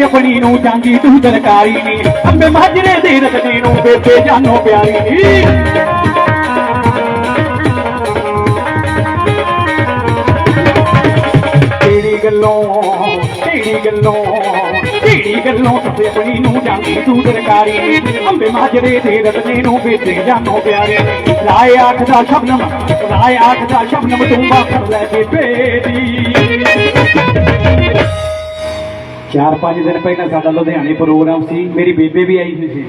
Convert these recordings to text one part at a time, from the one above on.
ਗੱਲੋਂ ਸਫੀ ਨੂੰ ਜਾਂਦੀ ਤੂੰ ਦਰਕਾਰੀ ਨੀ। ਅੰਬੇ ਮਾਜਰੇ ਦੇ ਰਤਨੇ ਨੂੰ ਬੇਬੇ ਜਾਨੋ ਪਿਆਰੀ ਨੀ। ਤੇਰੀ ਗੱਲੋਂ ਤੇਰੀ ਗੱਲੋਂ ਤੇਰੀ ਗੱਲੋਂ ਸਫੀ ਆਪਣੀ ਨੂੰ ਜਾਂਦੀ ਤੂੰ ਦਰਕਾਰੀ ਅੰਬੇ ਮਾਜਰੇ ਦੇ ਰਤਨੇ ਨੂੰ ਬੇਬੇ ਜਾਨੋ ਪਿਆਰੇ ਨੀ। ਰਾਏ ਆਖਦਾ ਸ਼ਬਨਮ, ਰਾਏ ਆਖਦਾ ਸ਼ਬਨਮ ਤੂੰ ਬਾਖਰ ਲੈ ਬੇਬੇ ਦੀ। ਚਾਰ ਪੰਜ ਦਿਨ ਪਹਿਲਾਂ ਸਾਡਾ ਲੁਧਿਆਣੇ ਪ੍ਰੋਗਰਾਮ ਸੀ, ਮੇਰੀ ਬੇਬੇ ਵੀ ਆਈ ਹੋਈ ਸੀ।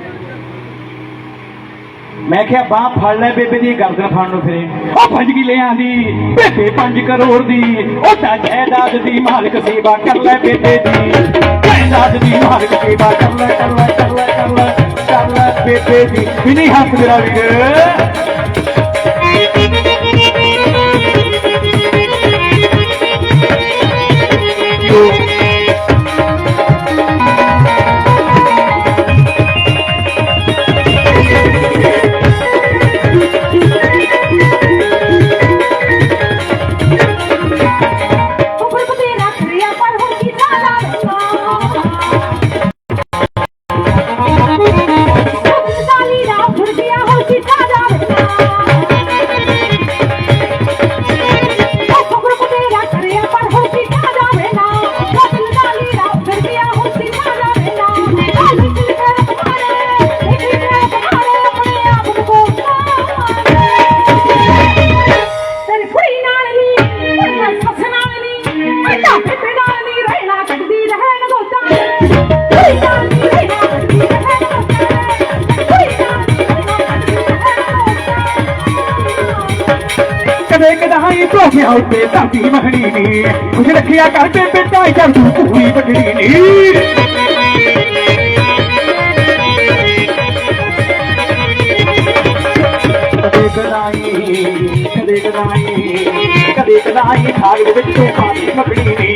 ਮੈਂ ਕਿਹਾ, ਬਾਹ ਫੜ ਲੈ ਬੇਬੇ ਦੀ ਗਰਦਨ ਫੜਨ ਨੂੰ ਫਿਰੇ। ਉਹ ਭੱਜ ਗਈ ਦੀ, ਬੇਬੇ 5 ਕਰੋੜ ਦੀ, ਉਹ ਤਾਂ ਜਾਇਦਾਦ ਦੀ ਮਾਲਕ ਸੇਵਾ ਕਰ ਲੈ ਬੇਬੇ ਦੀ। ਜਾਇਦਾਦ ਦੀ ਮਾਲਕ ਸੇਵਾ ਕਰ ਲੈ ਕਰ ਲੈ ਕਰ ਲੈ ਕਰ ਲੈ ਬੇਬੇ ਦੀ। ਵੀ ਨਹੀਂ ਹੱਥ ਮੇਰਾ ਵੀਰ ਕਦੇ ਕਦਾਈ ਧੋਖਿਆ ਉੱਤੇ ਧਰਤੀ ਮਹਣੀ ਨੀ। ਕੁਝ ਰੱਖਿਆ ਕਰਦੇ ਬੇਬੇ ਢਾਈ ਤੂੰ ਪੂਰੀ ਵੱਢਣੀ ਨੀ। ਕਦੇ ਕਦਾਈ ਕਦੇ ਕਦਾਈ ਖਾਗ ਦੇ ਵਿੱਚ ਪਾਣੀ ਮੱਕੜੀ ਨੀ।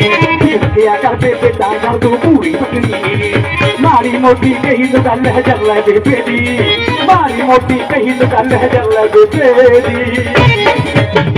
ਰੱਖਿਆ ਕਰਦੇ ਬੇਬੇ ਢਾਈ ਕਰ ਤੂੰ ਪੂਰੀ ਵੱਢਣੀ ਨੀ। ਮਾਰੀ ਮੋਟੀ ਕਹੀ ਤਾਂ ਗੱਲ ਹੈ ਜਰ ਲੈ ਬੇਬੇ ਦੀ ਮਾਰੀ ਮੋਟੀ ਕਹੀ ਤਾਂ ਗੱਲ ਹੈ ਜਰ ਲੈ ਬੇਬੇ ਦੀ